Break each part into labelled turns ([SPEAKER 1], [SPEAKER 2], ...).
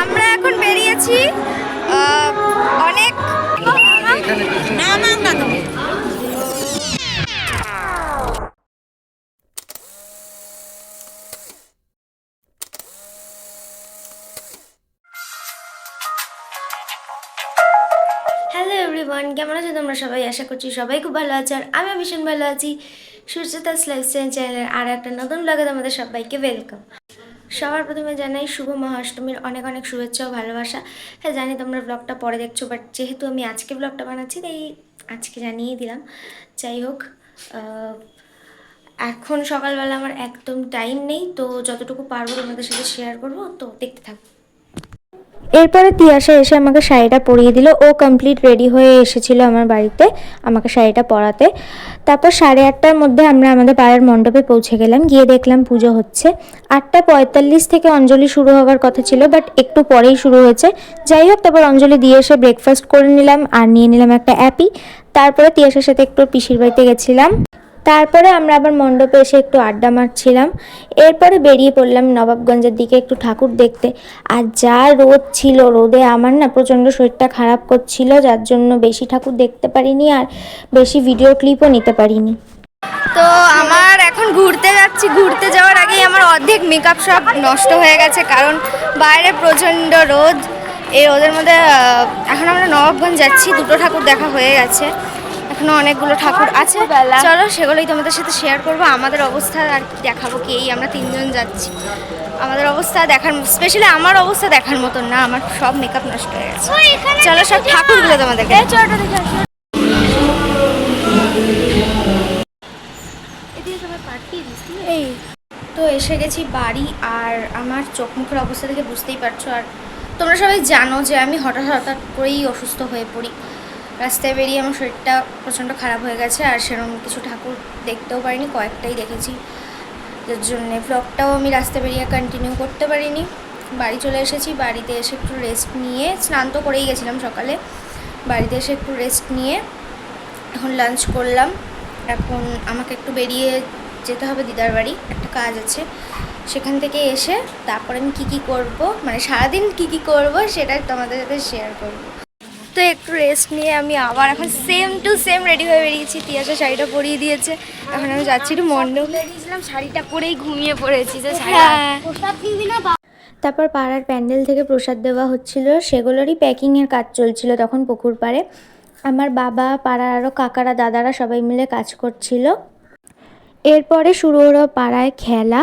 [SPEAKER 1] আমরা এখন বেরিয়েছি অনেক হ্যালো এভরিওয়ান কেমন আছো তোমরা সবাই? আশা করছি সবাই খুব ভালো আছো। আর আমি ভীষণ ভালো আছি। সুচিতাস লাইফস্টাইল চ্যানেলের আর একটা নতুন ব্লগে তোমাদের সবাইকে ওয়েলকাম সবার প্রথমে জানাই শুভ মহাষ্টমীর অনেক অনেক শুভেচ্ছা ও ভালোবাসা। হ্যাঁ জানি তোমরা ব্লগটা পরে দেখছ বাট যেহেতু আমি আজকে ব্লগটা বানাচ্ছি, তাই আজকে জানিয়ে দিলাম। যাই হোক এখন সকালবেলা আমার একদম টাইম নেই, তো যতটুকু পারব তোমাদের সাথে শেয়ার করব, তো দেখতে থাকব এরপরে তিয়াশা এসে আমাকে শাড়িটা পরিয়ে দিল। ও কমপ্লিট রেডি হয়ে এসেছিল আমার বাড়িতে আমাকে শাড়িটা পরাতে। তারপর সাড়ে আটটার মধ্যে আমরা আমাদের পাড়ার মণ্ডপে পৌঁছে গেলাম। গিয়ে দেখলাম পুজো হচ্ছে। আটটা পঁয়তাল্লিশ থেকে অঞ্জলি শুরু হওয়ার কথা ছিল বাট একটু পরেই শুরু হয়েছে। যাই হোক, তারপর অঞ্জলি দিয়ে এসে ব্রেকফাস্ট করে নিলাম আর নিয়ে নিলাম একটা অ্যাপি। তারপরে তিয়াশার সাথে একটু পিসির বাড়িতে গেছিলাম। তারপরে আমরা আবার মণ্ডপে এসে একটু আড্ডা মারছিলাম। এরপরে বেরিয়ে পড়লাম নবাবগঞ্জের দিকে একটু ঠাকুর দেখতে। আর যা রোদ ছিল, রোদে আমার না প্রচণ্ড শরীরটা খারাপ করছিল, যার জন্য বেশি ঠাকুর দেখতে পারিনি আর বেশি ভিডিও ক্লিপও নিতে পারিনি। তো আমার এখন ঘুরতে যাচ্ছি। ঘুরতে যাওয়ার আগেই আমার অর্ধেক মেকআপ সব নষ্ট হয়ে গেছে, কারণ বাইরে প্রচণ্ড রোদ। এই রোদের মধ্যে এখন আমরা নবাবগঞ্জ যাচ্ছি। দুটো ঠাকুর দেখা হয়ে গেছে। এখনও অনেকগুলো ঠাকুর আছে। চলো সেগুলোই তোমাদের সাথে শেয়ার করব। আমাদের অবস্থা আর কি দেখাবো কি? এই আমরা তিনজন যাচ্ছি। আমাদের অবস্থা দেখার স্পেশালি আমার অবস্থা দেখার মতন না। আমার সব মেকআপ নষ্ট হয়ে গেছে। চলো সব ঠাকুরগুলো তোমাদেরকে এই তো এসে গেছি বাড়ি আর আমার চোখ মুখের অবস্থা দেখে বুঝতেই পারছ। আর তোমরা সবাই জানো যে আমি হঠাৎ হঠাৎ করেই অসুস্থ হয়ে পড়ি। রাস্তায় বেরিয়ে আমার শরীরটা প্রচণ্ড খারাপ হয়ে গেছে আর সেরকম কিছু ঠাকুর দেখতেও পারিনি, কয়েকটাই দেখেছি। যার জন্যে ব্লগটাও আমি রাস্তায় বেরিয়ে কন্টিনিউ করতে পারিনি। বাড়ি চলে এসেছি, বাড়িতে এসে একটু রেস্ট নিয়ে স্নান তো করেই গেছিলাম সকালে। বাড়িতে এসে একটু রেস্ট নিয়ে এখন লাঞ্চ করলাম। এখন আমাকে একটু বেরিয়ে যেতে হবে দিদার বাড়ি, একটা কাজ আছে। সেখান থেকে এসে তারপরে আমি কী কী করব মানে সারাদিন কী কী করব সেটা তোমাদের সাথে শেয়ার করব। তো একটু রেস্ট নিয়ে আমি আবার এখন সেম টু সেম রেডি হয়ে বেরিয়েছি। তিয়াসা শাড়িটা পরিয়ে দিয়েছে। এখন আমি যাচ্ছি একটু মণ্ডপ
[SPEAKER 2] দিয়েছিলাম শাড়িটা পরেই ঘুমিয়ে পড়েছি যে
[SPEAKER 1] হ্যাঁ।
[SPEAKER 2] প্রসাদ
[SPEAKER 1] তারপর পাড়ার প্যান্ডেল থেকে প্রসাদ দেওয়া হচ্ছিল। সেগুলোরই প্যাকিংয়ের কাজ চলছিল তখন পুকুর পাড়ে। আমার বাবা পাড়ার আরও কাকারা দাদারা সবাই মিলে কাজ করছিল। এরপরে শুরু হলো পাড়ায় খেলা।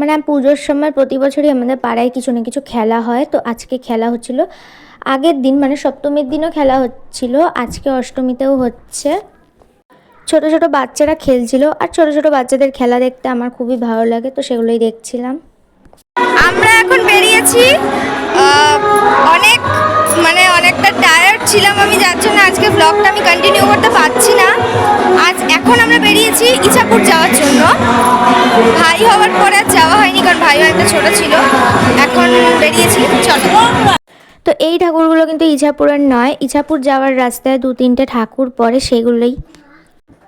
[SPEAKER 1] মানে পুজোর সময় প্রতি বছরই আমাদের পাড়ায় কিছু না কিছু খেলা হয়। তো আজকে খেলা হচ্ছিল, আগের দিন মানে সপ্তমীর দিনও খেলা হচ্ছিল, আজকে অষ্টমীতেও হচ্ছে। ছোট ছোট বাচ্চারা খেলছিল আর ছোট ছোট বাচ্চাদের খেলা দেখতে আমার খুবই ভালো লাগে, তো সেগুলোই দেখছিলাম। আমরা এখন বেরিয়েছি। অনেক মানে অনেকটা টায়ার্ড ছিলাম আমি, যার জন্য আজকে ব্লগটা আমি কন্টিনিউ করতে পারছি না। এখন আমরা বেরিয়েছি ইছাপুর যাওয়ার জন্য। ভাই হওয়ার পরে আর যাওয়া হয়নি, কারণ ভাই অনেকটা ছোট ছিল। এখন বেরিয়েছি, চলো। তো এই ঠাকুরগুলো কিন্তু ইছাপুরের নয়। ইছাপুর যাওয়ার রাস্তায় দু তিনটে ঠাকুর পরে সেগুলোই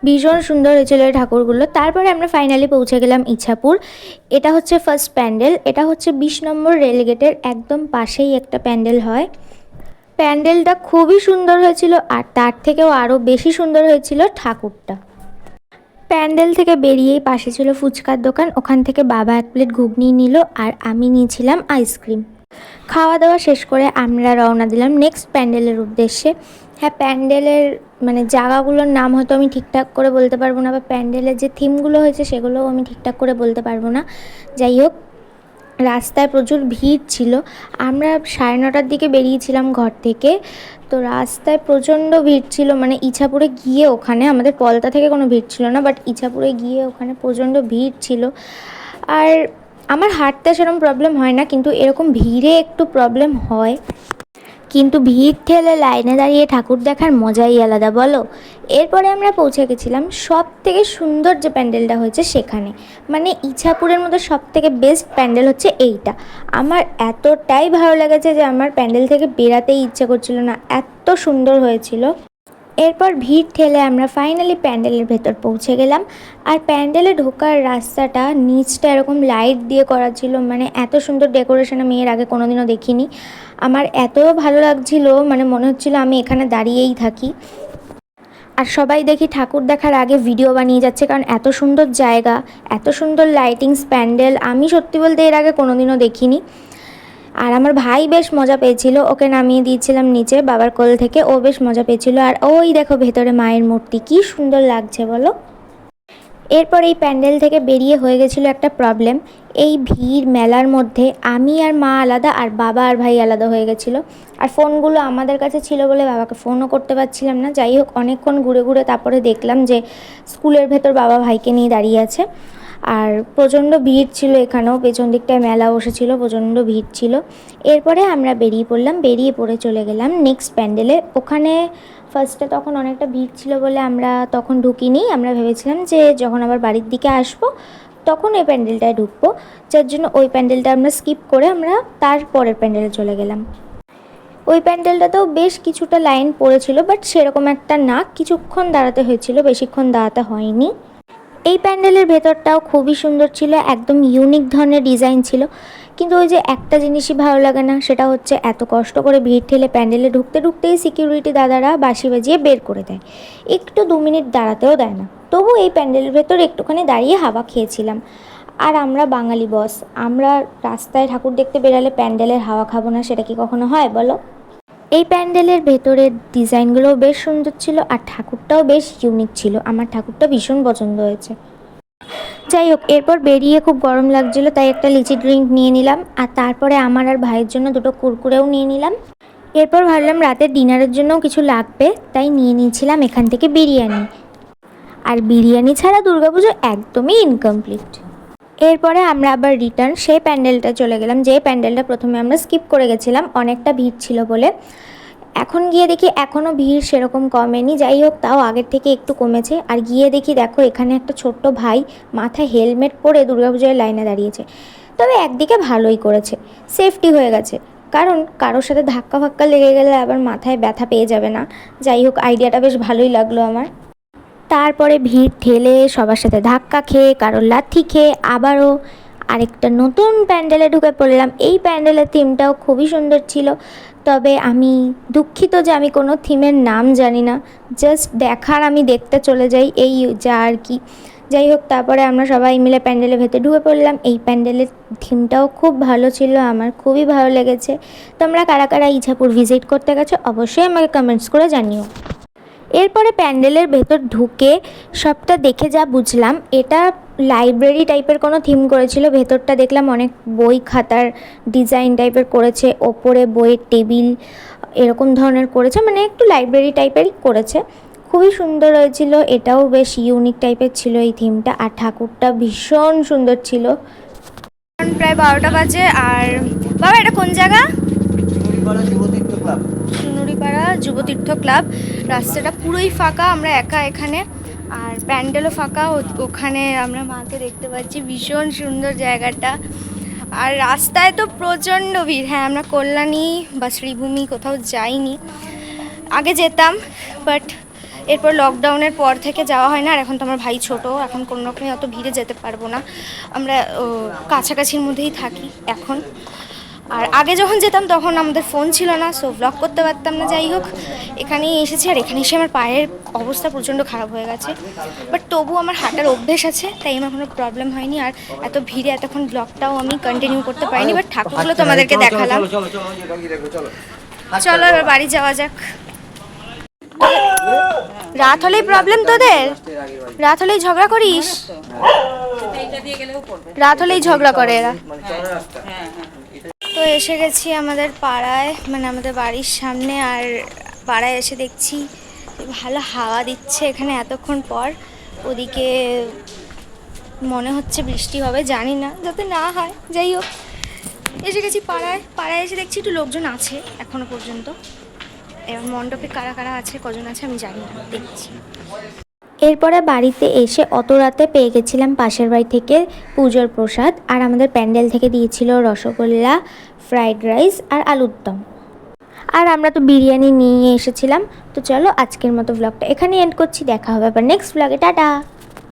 [SPEAKER 1] ভীষণ সুন্দর হয়েছিল এই ঠাকুরগুলো। তারপরে আমরা ফাইনালি পৌঁছে গেলাম ইছাপুর। এটা হচ্ছে ফার্স্ট প্যান্ডেল এটা হচ্ছে বিশ নম্বর রেলগেটের একদম পাশেই একটা প্যান্ডেল হয়। প্যান্ডেলটা খুবই সুন্দর হয়েছিল, আর তার থেকেও আরও বেশি সুন্দর হয়েছিল ঠাকুরটা। প্যান্ডেল থেকে বেরিয়েই পাশে ছিল ফুচকার দোকান। ওখান থেকে বাবা এক প্লেট ঘুগনি নিল আর আমি নিয়েছিলাম আইসক্রিম। খাওয়া দাওয়া শেষ করে আমরা রওনা দিলাম নেক্সট প্যান্ডেলের উদ্দেশ্যে। হ্যাঁ প্যান্ডেলের মানে জায়গাগুলোর নাম হয়তো আমি ঠিকঠাক করে বলতে পারব না বা প্যান্ডেলের যে থিমগুলো হয়েছে সেগুলোও আমি ঠিকঠাক করে বলতে পারব না। যাই হোক রাস্তায় প্রচুর ভিড় ছিল। আমরা সাড়ে নটার দিকে বেরিয়েছিলাম ঘর থেকে। তো রাস্তায় প্রচণ্ড ভিড় ছিল মানে ইছাপুরে গিয়ে ওখানে, আমাদের পলতা থেকে কোনো ভিড় ছিল না বাট ইছাপুরে গিয়ে ওখানে প্রচণ্ড ভিড় ছিল। আর আমার হাঁটতে সেরকম প্রবলেম হয় না, কিন্তু এরকম ভিড়ে একটু প্রবলেম হয়। কিন্তু ভিড় ঠেলে লাইনে দাঁড়িয়ে ঠাকুর দেখার মজাই আলাদা, বলো? এরপরে আমরা পৌঁছে গেছিলাম সব থেকে সুন্দর যে প্যান্ডেলটা হয়েছে সেখানে। মানে ইছাপুরের মধ্যে সব থেকে বেস্ট প্যান্ডেল হচ্ছে এইটা। আমার এতটাই ভালো লেগেছে যে আমার প্যান্ডেল থেকে বেরাতেই ইচ্ছা করছিল না। এত সুন্দর হয়েছিল। এরপর ভিড় ঠেলে আমরা ফাইনালি প্যান্ডেলের ভেতর পৌঁছে গেলাম। আর প্যান্ডেলে ঢোকার রাস্তাটা, নিচটা এরকম লাইট দিয়ে করা ছিল মানে এত সুন্দর ডেকোরেশন আমি এর আগে কোনোদিনও দেখিনি। আমার এত ভালো লাগছিল মানে মনে হচ্ছিল আমি এখানে দাঁড়িয়েই থাকি। আর সবাই দেখি ঠাকুর দেখার আগে ভিডিও বানিয়ে যাচ্ছে, কারণ এত সুন্দর জায়গা, এত সুন্দর লাইটিংস প্যান্ডেল, আমি সত্যি বলতে এর আগে কোনোদিনও দেখিনি। আর আমার ভাই বেশ মজা পেয়েছিল। ওকে নামিয়ে দিয়েছিলাম নিচে বাবার কোল থেকে। ও বেশ মজা পেয়েছিল। আর ওই দেখো ভেতরে মায়ের মূর্তি। কি সুন্দর লাগছে বলো? এরপর এই প্যান্ডেল থেকে বেরিয়ে হয়ে গেছিল একটা প্রবলেম। এই ভিড় মেলার মধ্যে আমি আর মা আলাদা আর বাবা আর ভাই আলাদা হয়ে গেছিল। আর ফোনগুলো আমাদের কাছে ছিল বলে বাবাকে ফোনও করতে পারছিলাম না। যাই হোক, অনেকক্ষণ ঘুরে ঘুরে তারপরে দেখলাম যে স্কুলের ভেতর বাবা ভাইকে নিয়ে দাঁড়িয়ে আছে। আর প্রচণ্ড ভিড় ছিল এখানেও, পেছন দিকটায় মেলা বসেছিল, প্রচণ্ড ভিড় ছিল। এরপরে আমরা বেরিয়ে পড়লাম, বেরিয়ে পড়ে চলে গেলাম নেক্সট প্যান্ডেলে। ওখানে ফার্স্টে তখন অনেকটা ভিড় ছিল বলে আমরা তখন ঢুকিনি। আমরা ভেবেছিলাম যে যখন আবার বাড়ির দিকে আসব, তখন ওই প্যান্ডেলটায় ঢুকবো। যার জন্য ওই প্যান্ডেলটা আমরা স্কিপ করে আমরা তারপরের প্যান্ডেলে চলে গেলাম। ওই প্যান্ডেলটাতেও বেশ কিছুটা লাইন পড়েছিল বাট সেরকম একটা না কিছুক্ষণ দাঁড়াতে হয়েছিল, বেশিক্ষণ দাঁড়াতে হয়নি। এই প্যান্ডেলের ভেতরটাও খুবই সুন্দর ছিল, একদম ইউনিক ধরনের ডিজাইন ছিল। কিন্তু ওই যে একটা জিনিসই ভালো লাগে না, সেটা হচ্ছে এত কষ্ট করে ভিড় ঠেলে প্যান্ডেলে ঢুকতে ঢুকতেই সিকিউরিটি দাদারা বাসি বাজিয়ে বের করে দেয়। একটু দু মিনিট দাঁড়াতেও দেয় না। তবু এই প্যান্ডেলের ভেতর একটুখানি দাঁড়িয়ে হাওয়া খেয়েছিলাম। আর আমরা বাঙালি বস আমরা রাস্তায় ঠাকুর দেখতে বেরালে প্যান্ডেলের হাওয়া খাব না, সেটা কি কখনো হয় বলো? এই প্যান্ডেলের ভেতরের ডিজাইনগুলোও বেশ সুন্দর ছিল আর ঠাকুরটাও বেশ ইউনিক ছিল। আমার ঠাকুরটা ভীষণ পছন্দ হয়েছে। যাই হোক, এরপর বেরিয়ে খুব গরম লাগছিল, তাই একটা লিচি ড্রিঙ্ক নিয়ে নিলাম আর তারপরে আমার আর ভাইয়ের জন্য দুটো কুরকুরেও নিয়ে নিলাম। এরপর ভাবলাম রাতে ডিনারের জন্যও কিছু লাগবে, তাই নিয়ে নিয়েছিলাম এখান থেকে বিরিয়ানি। আর বিরিয়ানি ছাড়া দুর্গাপুজো একদমই ইনকমপ্লিট এরপরে আমরা আবার রিটার্ন সেই প্যান্ডেলটা চলে গেলাম যে প্যান্ডেলটা প্রথমে আমরা স্কিপ করে গেছিলাম, অনেকটা ভিড় ছিল বলে। এখন গিয়ে দেখি এখনও ভিড় সেরকম কমেনি, যাই হোক তাও আগের থেকে একটু কমেছে। আর গিয়ে দেখি দেখো, এখানে একটা ছোট্ট ভাই মাথায় হেলমেট পরে দুর্গাপুজোর লাইনে দাঁড়িয়েছে। তবে একদিকে ভালোই করেছে সেফটি হয়ে গেছে। কারণ কারোর সাথে ধাক্কা ফাক্কা লেগে গেলে আবার মাথায় ব্যথা পেয়ে যাবে না। যাই হোক আইডিয়াটা বেশ ভালোই লাগল আমার। তারপরে ভিড় ঠেলে সবার সাথে ধাক্কা খেয়ে, কারোর লাথি খেয়ে আবারও আরেকটা নতুন প্যান্ডেলে ঢুকে পড়লাম। এই প্যান্ডেলের থিমটাও খুবই সুন্দর ছিল। তবে আমি দুঃখিত যে আমি কোনো থিমের নাম জানি না। জাস্ট দেখার আমি দেখতে চলে যাই এই যা আর কি। যাই হোক, তারপরে আমরা সবাই মিলে প্যান্ডেলের ভেতরে ঢুকে পড়লাম। এই প্যান্ডেলের থিমটাও খুব ভালো ছিল, আমার খুবই ভালো লেগেছে। তোমরা কারা কারা ইছাপুর ভিজিট করতে গেছো, অবশ্যই আমাকে কমেন্টস করে জানিও। এরপরে প্যান্ডেলের ভেতর ঢুকে সবটা দেখে যা বুঝলাম এটা লাইব্রেরি টাইপের কোনো থিম করেছিল ভেতরটা দেখলাম অনেক বই খাতার ডিজাইন টাইপের করেছে ওপরে বইয়ের টেবিল এরকম ধরনের করেছে মানে একটু লাইব্রেরি টাইপেরই করেছে। খুবই সুন্দর হয়েছিল এটাও বেশ ইউনিক টাইপের ছিল এই থিমটা আর ঠাকুরটা ভীষণ সুন্দর ছিল।
[SPEAKER 2] প্রায় বারোটা বাজে আর বাবা এটা কোন জায়গা?
[SPEAKER 3] নুড়িপাড়া যুবতীর্থ ক্লাব।
[SPEAKER 2] রাস্তাটা পুরোই ফাঁকা, আমরা একা এখানে। আর প্যান্ডেলও ফাঁকা ওখানে আমরা মাকে দেখতে পাচ্ছি। ভীষণ সুন্দর জায়গাটা। আর রাস্তায় তো প্রচণ্ড ভিড়। হ্যাঁ আমরা কল্যাণী বা শ্রীভূমি কোথাও যাইনি। আগে যেতাম বাট এরপর লকডাউনের পর থেকে যাওয়া হয় না। আর এখন তো আমার ভাই ছোট, এখন কোনো রকমে অত ভিড়ে যেতে পারব না। আমরা কাছাকাছির মধ্যেই থাকি এখন। আর আগে যখন যেতাম তখন আমাদের ফোন ছিল না সো ব্লগ করতে পারতাম না যাই হোক। এখানেই এসেছি আর এখানে এসে আমার পায়ের অবস্থা প্রচণ্ড খারাপ হয়ে গেছে। বাট তবু আমার হাঁটার অভ্যেস আছে তাই আমার কোনো প্রবলেম হয়নি। আর এত ভিড়ে এতক্ষণ ব্লগটাও আমি কন্টিনিউ করতে পারিনি বাট ঠাকুরগুলো তোমাদেরকে দেখালাম।
[SPEAKER 3] চলো চলো চলো ওই যে বাকি দেখো চলো
[SPEAKER 2] চলো এবার বাড়ি যাওয়া যাক। রাত হলেই প্রবলেম তোদের? রাত হলেই ঝগড়া করিস? রাত হলেই ঝগড়া করে এরা।
[SPEAKER 3] মানে
[SPEAKER 2] তো এসে গেছি আমাদের পাড়ায় মানে আমাদের বাড়ির সামনে, আর পাড়ায় এসে দেখছি ভালো হাওয়া দিচ্ছে এখানে এতক্ষণ পর। ওদিকে মনে হচ্ছে বৃষ্টি হবে, জানি না, যাতে না হয়, যাই হোক। এসে গেছি পাড়ায় পাড়ায় এসে দেখছি একটু লোকজন আছে এখনও পর্যন্ত। এবার মণ্ডপে কারা কারা আছে, কজন আছে আমি জানি না, দেখছি।
[SPEAKER 1] এরপরে বাড়িতে এসে অত রাতে পেয়ে গেছিলাম পাশের বাড়ি থেকে পুজোর প্রসাদ আর আমাদের প্যান্ডেল থেকে দিয়েছিল রসগোল্লা, ফ্রাইড রাইস আর আলুর দম। আর আমরা তো বিরিয়ানি নিয়ে এসেছিলাম। তো চলো আজকের মতো ব্লগটা এখানে এন্ড করছি। দেখা হবে আবার নেক্সট ব্লগে টাটা!